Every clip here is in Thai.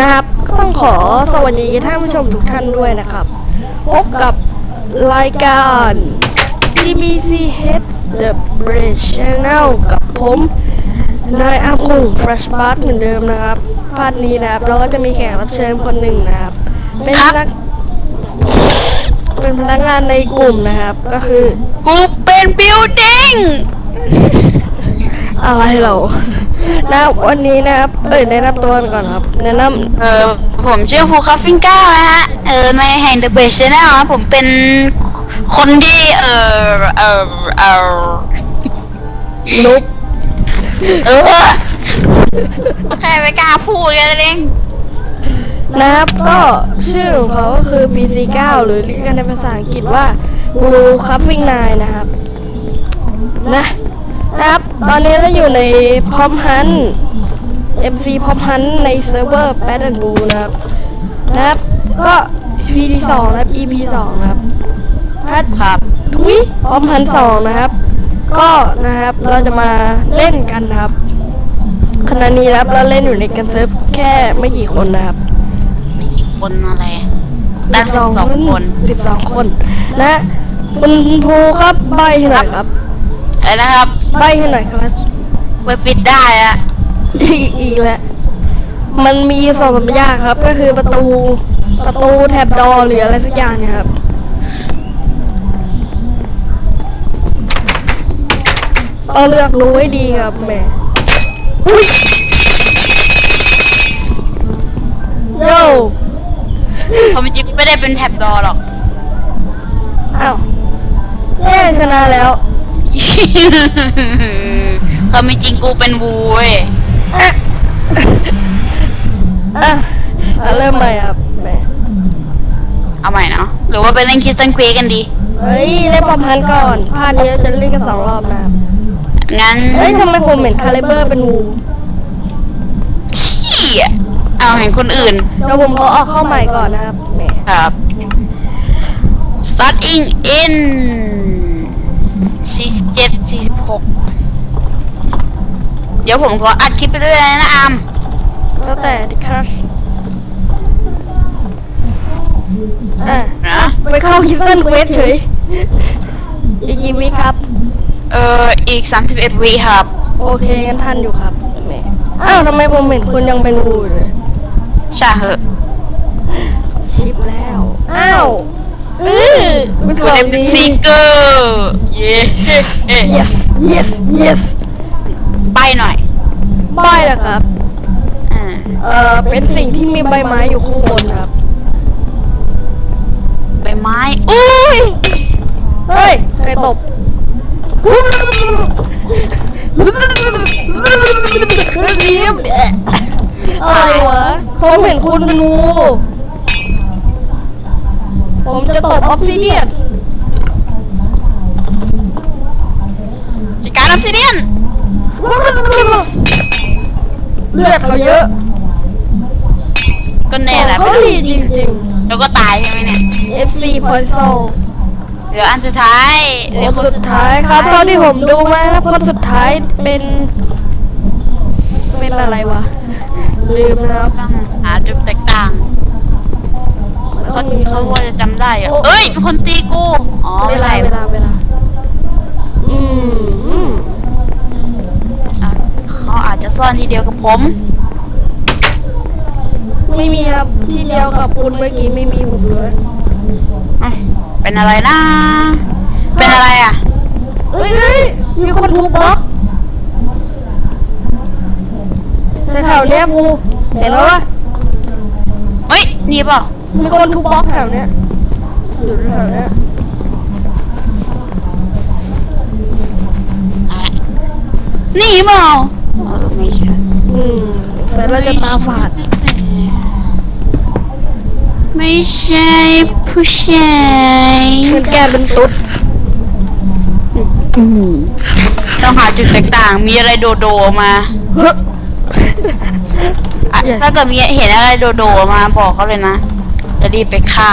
นะครับก็ต้องขอสวัสดีท่านผู้ชมทุกท่านด้วยนะครับ พบกับรายการ TBC Head The Bridge Channel กับผมนายอาคุง Fresh b a r เหมือนเดิมนะครับพาร์ทนี้นะครับ เราก็จะมีแขกรับเชิญคนหนึ่งนะครับ เป็นพนักเป็นพนักงานในกลุ่มนะครับ ก็คือกูเป็นบิวดิ้งอะไรเรา นะครับวันนี้นะครับเอ้ยแนะนำตัวก่อนครับแนะนเออผมชื่อภูคาฟิงก้านะฮะ เออในแห่ง The Best Channel นะผมเป็นคนที่เออเออเออำนุ๊กเออแค่ไม่กล้าพูดกันเองนะครับก็ชื่อของเขาก็คือ BC9 หรือเรียกกันในภาษาอังกฤษว่า Blue Cupping 9นะครับ นะนะ ครับ ตอนนี้เราอยู่ในพร้อมฮัน MC พร้อมฮันในเซิร์ฟเวอร์ Bad and Blue นะครับ นะครับ ก็ PD 2นะครับ EP 2นะครับถ้าครับทุยพร้อมพันสองนะครับ ก็นะครับเราจะมาเล่นกันนะครับขณะนี้นะครับเราเล่นอยู่ในกันเซิร์ฟแค่ไม่กี่คนนะครับไม่กี่คนอะไรตั้งสิบสองคนสิบสองคน นะคุณภูครับใบให้หน่อยครับอะไรนะครับ ใบให้หน่อยครับไปปิดได้อะอีกอีกแล้ว มันมีสองสามอย่างครับ ก็คือประตู ประตูแถบดอหรืออะไรสักอย่างเนี่ยครับ ต้องเลือกรู้ให้ดีครับแหม่อุ้ยโย่ผมจริงๆไม่ได้เป็นแท็บดอหรอก อ้าวเย้ชนะแล้ว ความจริงกูเป็นบูเว้ยอะอะอะเริ่มใหม่ครับแหม่เอาใหม่เนาะหรือว่าไปเล่นคิสตันเควกันดี เฮ้ยเล่นประพันธ์ก่อนพลาดนี้เราจะเล่นกันสองรอบนะครับงั้นเฮ้ยทำไมผมเห็นคาลิเบอร์เป็นงูเชี่ยเอาเห็นคนอื่น เดี๋ยวผมขอออกเข้าใหม่ก่อนนะครับแหมครับ starting in 47 46เดี๋ยวผมขออัดคลิปไปด้วยนะอามแล้วแต่ดิครับอะนะไปเข้าคิสเซนเควสเฉย อีกกี่วิครับ เอออีก31วิครับ โอเคงั้นทันอยู่ครับแหมอ้าวทำไมผมเห็นคุณยังเป็นงูอยู่เลยใช่เหอะ ชิปแล้ว อ้าว เออคุณกูตอได้บเป็นดีซิงเกอร์เย้ yes yes yes ไปหน่อยป้ายนะครับ อ่า เอ่อ เป็นสิ่งที่มีใบไม้อยู่ข้างบนครับ ใบไม้ อุ้ย เฮ้ย ใครตบเรียบอะไรวะผมเห็นคุณเป็นงู ผมจะตบออฟซิเดียนจัดการออฟซิเดียนเลือดเขาเยอะ ก็แน่แหละเขาไม่ต้องดีจริงแล้วก็ตายใช่ไหมเนี่ย ๆ FC p o i s o เดี๋ยวอันสุดท้ายเดี๋ยวคนสุดท้ายครับตอนที่ผมดูมาครับคนสุดท้ายเป็น เป็นอะไรวะ ลืมนะครับต้องหาจุดแตกต่าง เขาเขาว่าจะจำได้เหรอโอ้เอ้ยคนตีกูอ๋อเวไม่ลาใช่เวลาเวลาอืมอืมอะเขาอาจจะซ่อนทีเดียวกับผม ไม่มีครับที่เดียวกับคุณเมื่อกี้ไม่มีผมเลยอืมเป็นอะไรนะ เป็นอะไรอะ เอ้ยเฮ้ยมีคนทุบบล็อกแถวๆเนี้ยภูเห็นแล้ววะเฮ้ย นี่เปล่า มีคนทุบบล็อกแถวเนี้ยอยู่แถวเนี้ยอะนี่เปล่าเออไม่ใช่อืมเสร็จแล้วจะตาฝาดไม่ใช่ผู้ชายมันแกเป็นตุ๊ดอืมต้องหาจุดแตกต่างมีอะไรโดโดออกมาอะ Yes ถ้าเกิดมีเห็นอะไรโดโดออกมาบอกเขาเลยนะ จะรีบไปฆ่า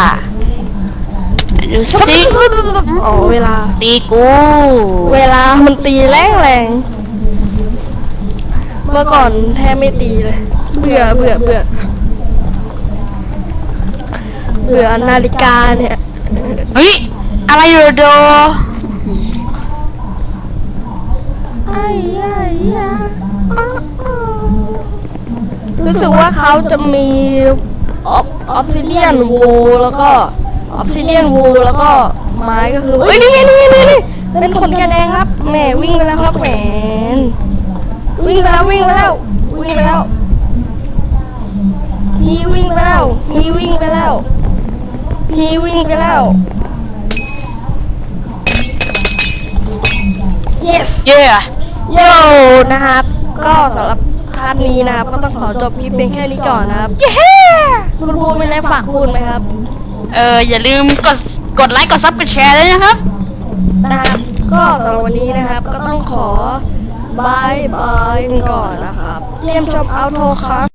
ดูสิอ๋อเวลา ตีกู เวลามันตีแรงแรงเมื่อก่อนแทบไม่ตีเลย เบื่อเบื่อเบื่อเบื่อนาฬิกาเนี่ย เฮ้ย อะไรโรโดไอ้ยายาอ้าวอ้าวรู้สึกว่าเขาจะมี ออฟซิเดียนวูแล้วก็ออฟซิเดียนวูแล้วก็ไม้ก็คือเอ้ยนี่ไงนี่ไงนี่ไงเป็นขนกระแดงครับแหมวิ่งไปแล้วครับแหมวิ่งไปแล้ววิ่งไปแล้ววิ่งไปแล้วพี่วิ่งไปแล้วพี่วิ่งไปแล้วพี่วิ่งไปแล้ว yes เย่โยนะครับ ก็สำหรับ พาร์ทนี้นะครับ ก็ต้องขอจบคลิปเพียงแค่นี้ก่อนนะครับเย้คุณพูดไม่ได้ฝากพูดไหมครับเอออย่าลืมกดกดไลค์กดซับกดแชร์ด้วยนะครับ นะครับก็สำหรับวันนี้นะครับ ก็ต้องขอบายบายกันก่อนนะครับเตรียมชมเอาโทครับ